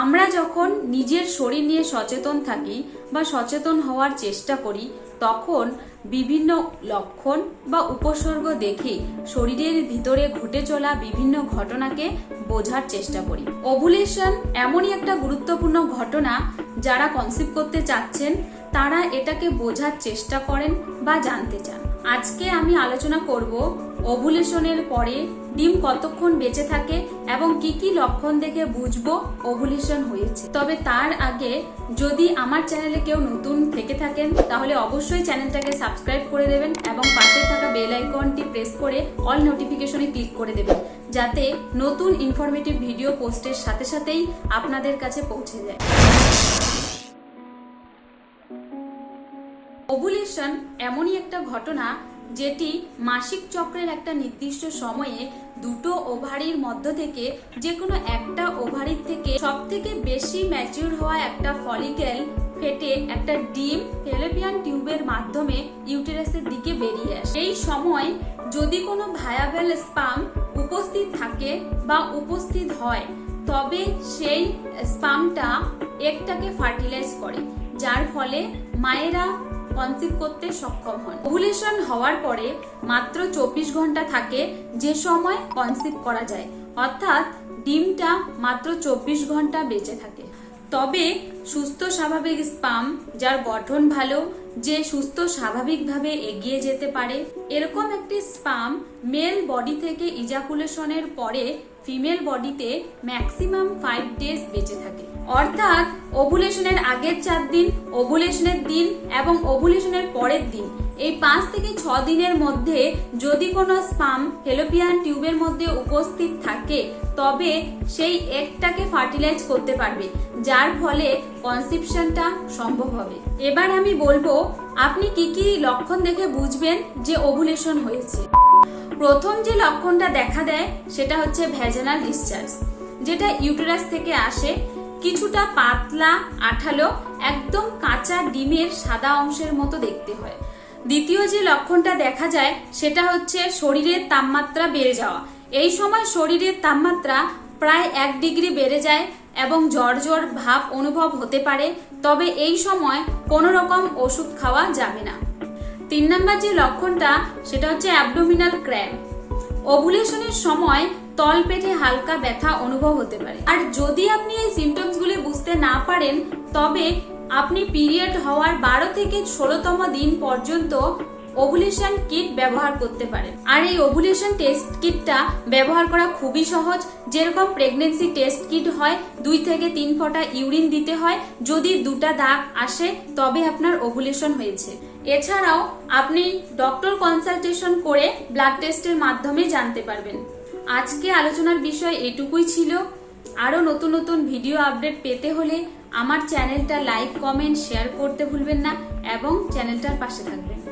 আমরা যখন নিজের শরীর নিয়ে সচেতন থাকি বা সচেতন হওয়ার চেষ্টা করি, তখন বিভিন্ন লক্ষণ বা উপসর্গ দেখে শরীরের ভিতরে ঘটে চলা বিভিন্ন ঘটনাকে বোঝার চেষ্টা করি। ওভুলেশন এমনই একটা গুরুত্বপূর্ণ ঘটনা যারা কনসিভ করতে চাচ্ছেন, তারা এটাকে বোঝার চেষ্টা করেন বা জানতে চান। আজকে আমি আলোচনা করব ওভুলেশনের পরে ডিম কতক্ষণ বেঁচে থাকে এবং কি কি লক্ষণ দেখে বুঝব ওভুলেশন হয়েছে। তবে তার আগে যদি আমার চ্যানেলে কেউ নতুন থেকে থাকেন, তাহলে অবশ্যই চ্যানেলটাকে সাবস্ক্রাইব করে দেবেন এবং পাশে থাকা বেল আইকনটি প্রেস করে অল নোটিফিকেশনে ক্লিক করে দেবেন, যাতে নতুন ইনফরমেটিভ ভিডিও পোস্টের সাথে সাথেই আপনাদের কাছে পৌঁছে যায়। ওভুলেশন এমনই একটা ঘটনা যেটি মাসিক চক্রের একটা নির্দিষ্ট সময়ে দুটো ওভারির মধ্য থেকে যে কোনো একটা ওভারির থেকে সব থেকে বেশি ম্যাচিউর হওয়া একটা ফলিকেল ফেটে একটা ডিম ফেলোপিয়ান টিউবের মাধ্যমে ইউটেরাসের দিকে বেরিয়ে আসে। এই সময় যদি কোনো ভায়াবেল স্পাম উপস্থিত থাকে বা উপস্থিত হয়, তবে সেই স্পামটা একটাকে ফার্টিলাইজ করে, যার ফলে মায়েরা কনসিভ করতে সক্ষম হন। ওভুলেশন হওয়ার পরে মাত্র চব্বিশ ঘণ্টা থাকে যে সময় কনসিভ করা যায়। অর্থাৎ ডিমটা মাত্র চব্বিশ ঘণ্টা বেঁচে থাকে। তবে সুস্থ স্বাভাবিক স্পাম, যার গঠন ভালো, যে সুস্থ স্বাভাবিকভাবে এগিয়ে যেতে পারে। এরকম একটি স্পাম মেল বডি থেকে ইজাকুলেশনের পরে ফিমেল বডিতে ম্যাক্সিমাম ফাইভ ডেজ বেঁচে থাকে। অর্থাৎ ওভুলেশনের আগের চার দিন ওভুলেশনের দিন এবং ওভুলেশনের পরের দিন। এই পাঁচ থেকে ছ দিনের মধ্যে যদি কোনো স্পাম ফেলোপিয়ান টিউবের মধ্যে উপস্থিত থাকে, তবে সেই একটাকে ফার্টিলাইজ করতে পারবে, যার ফলে কনসিপশনটা সম্ভব হবে। এবার আমি বলব, আপনি কি কি লক্ষণ দেখে বুঝবেন যে ওভুলেশন হয়েছে? প্রথম যে লক্ষণটা দেখা দেয়, সেটা হচ্ছে ভ্যাজানাল ডিসচার্জ যেটা ইউটেরাস থেকে আসে। কিছুটা পাতলা, আঠালো, একদম কাঁচা ডিমের সাদা অংশের মতো দেখতে হয়। দ্বিতীয় যে লক্ষণটা দেখা যায়, সেটা হচ্ছে শরীরের তাপমাত্রা বেড়ে যাওয়া। এই সময় শরীরের তাপমাত্রা প্রায় এক ডিগ্রি বেড়ে যায় এবং জ্বর জ্বর ভাব অনুভব হতে পারে, তবে এই সময় কোনো রকম ওষুধ খাওয়া যাবে না। তিন নাম্বার যে লক্ষণটা, সেটা হচ্ছে অ্যাবডোমিনাল ক্র্যাম্প ওভুলেশনের সময় তল পেটে হালকা ব্যথা অনুভব হতে পারে। আর যদি আপনি এই সিমটমসগুলি বুঝতে না পারেন, তবে আপনি পিরিয়ড হওয়ার বারো থেকে ষোলোতম দিন পর্যন্ত ওভুলেশন কিট ব্যবহার করতে পারেন আর এই ওভুলেশন টেস্ট কিটটা ব্যবহার করা খুবই সহজ। যেরকম প্রেগনেন্সি টেস্ট কিট হয়, দুই থেকে তিন ফোঁটা ইউরিন দিতে হয়। যদি দুটা দাগ আসে, তবে আপনার ওভুলেশন হয়েছে। এছাড়াও আপনি ডক্টর কনসালটেশন করে ব্লাড টেস্টের মাধ্যমে জানতে পারবেন। আজকে আলোচনার বিষয় এটুকুই ছিল। আরও নতুন নতুন ভিডিও আপডেট পেতে হলে আমার চ্যানেলটা লাইক কমেন্ট শেয়ার করতে ভুলবেন না এবং চ্যানেলটার পাশে থাকবেন।